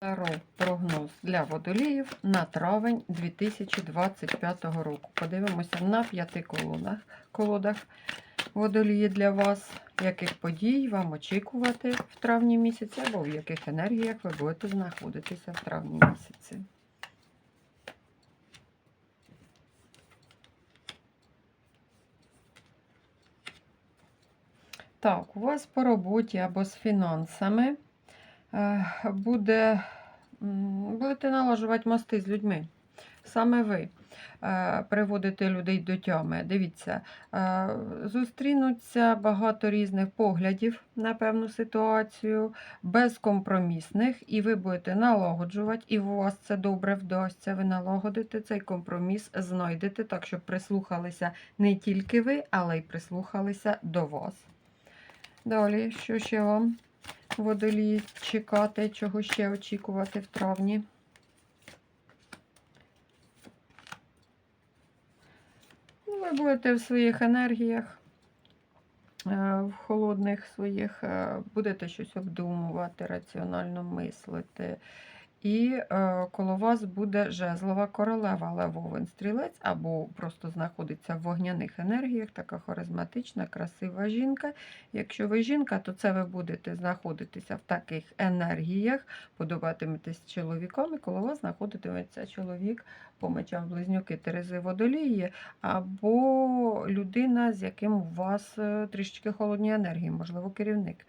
Таро прогноз для водоліїв на травень 2025 року. Подивимося на п'яти колонах, колодах водолії для вас, яких подій вам очікувати в травні місяці, або в яких енергіях ви будете знаходитися в травні місяці. Так, у вас по роботі або з фінансами буде, будете налажувати мости з людьми. Саме ви е, приводите людей до тями. Дивіться, е, зустрінуться багато різних поглядів на певну ситуацію, безкомпромісних, і ви будете налагоджувати, і у вас це добре вдасться. Ви налагодите цей компроміс, знайдете так, щоб прислухалися не тільки ви, але й прислухалися до вас. Далі, що ще вам водолії чекати, чого ще очікувати в травні? Ну, Ви будете в своїх енергіях, е, в холодних своїх, е, будете щось обдумувати, раціонально мислити. І е, коло вас буде жезлова королева, але вовен стрілець, або просто знаходиться в вогняних енергіях, така харизматична, красива жінка. Якщо ви жінка, то це ви будете знаходитися в таких енергіях, подобатиметесь чоловіком, і коло вас знаходитиметься чоловік по мечам близнюки Терези Водолії, або людина, з яким у вас е, трішечки холодні енергії, можливо, керівник.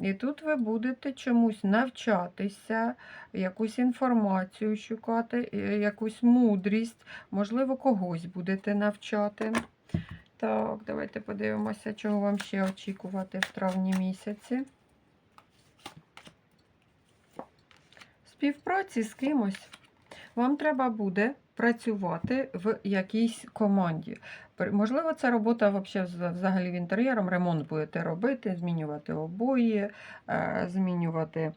І тут ви будете чомусь навчатися, якусь інформацію шукати, е, якусь мудрість, можливо, когось будете навчати. Так, давайте подивимося, чого вам ще очікувати в травні місяці. Співпраці з кимось. Вам треба буде працювати в якійсь команді. Можливо, це робота взагалі в інтер'єром, ремонт будете робити, змінювати обої, е, змінювати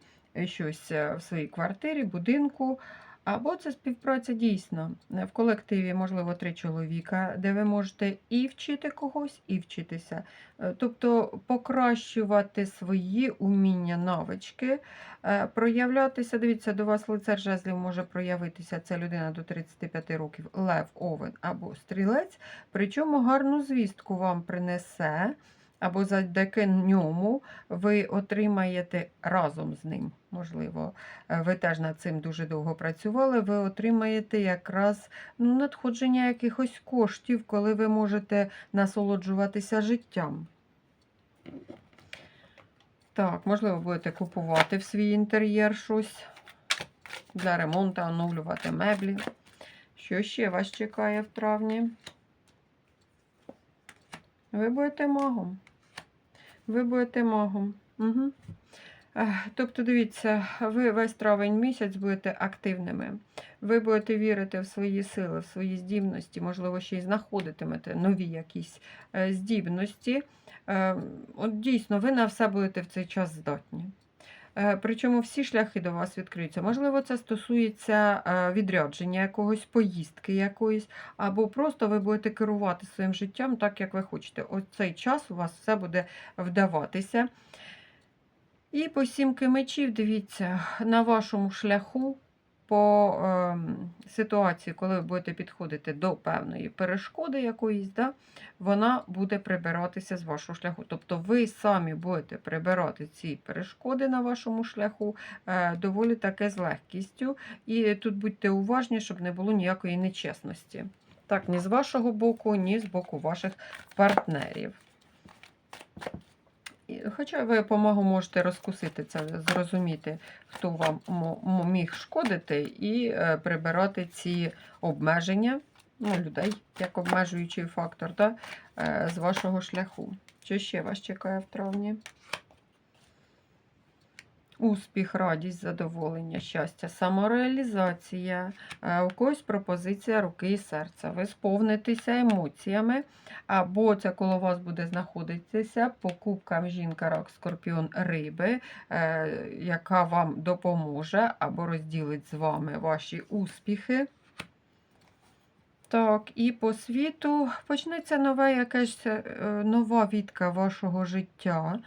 щось е, в своїй квартирі, будинку. Або це співпраця дійсно е, в колективі, можливо, три чоловіка, де ви можете і вчити когось, і вчитися. Е, Тобто покращувати свої уміння, навички, е, проявлятися. Дивіться, до вас лицар жезлів може проявитися. Це людина до 35 років, лев, овен або стрілець. Причому гарну звістку вам принесе, або завдяки ньому ви отримаєте разом з ним. Можливо, е, ви теж над цим дуже довго працювали. Ви отримаєте якраз ну, надходження якихось коштів, коли ви можете насолоджуватися життям. Так, можливо, будете купувати в свій інтер'єр щось для ремонту, оновлювати меблі. Що ще вас чекає в травні? Ви будете магом. Ви будете магом. Угу. Тобто, дивіться, ви весь травень місяць будете активними. Ви будете вірити в свої сили, в свої здібності, можливо, ще й знаходитимете нові якісь е, здібності. Е, От дійсно, ви на все будете в цей час здатні. Е, Причому всі шляхи до вас відкриються. Можливо, це стосується е, відрядження якогось, поїздки якоїсь, або просто ви будете керувати своїм життям так, як ви хочете. Оцей цей час у вас все буде вдаватися. І по сімки мечів, дивіться, на вашому шляху по ем, ситуації, коли ви будете підходити до певної перешкоди якоїсь, да, вона буде прибиратися з вашого шляху. Тобто ви самі будете прибирати ці перешкоди на вашому шляху е, доволі таке з легкістю. І тут будьте уважні, щоб не було ніякої нечесності. Так, ні з вашого боку, ні з боку ваших партнерів. Хоча ви помогу можете розкусити це, зрозуміти, хто вам міг шкодити, і е, прибирати ці обмеження ну, людей як обмежуючий фактор да, е, з вашого шляху. Що ще вас чекає в травні? Успіх, радість, задоволення, щастя, самореалізація, е, у когось пропозиція руки і серця. Ви сповнитеся емоціями, або це коло вас буде знаходитися по кубкам жінка, рак, скорпіон, риби, е, яка вам допоможе або розділить з вами ваші успіхи. Так, і по світу почнеться нова якась е, нова відка вашого життя.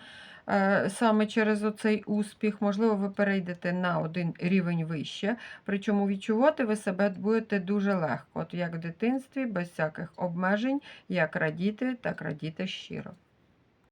Е, саме через оцей успіх, можливо, ви перейдете на один рівень вище. Причому відчувати ви себе будете дуже легко, от як в дитинстві, без всяких обмежень, як радіти, так радіти щиро.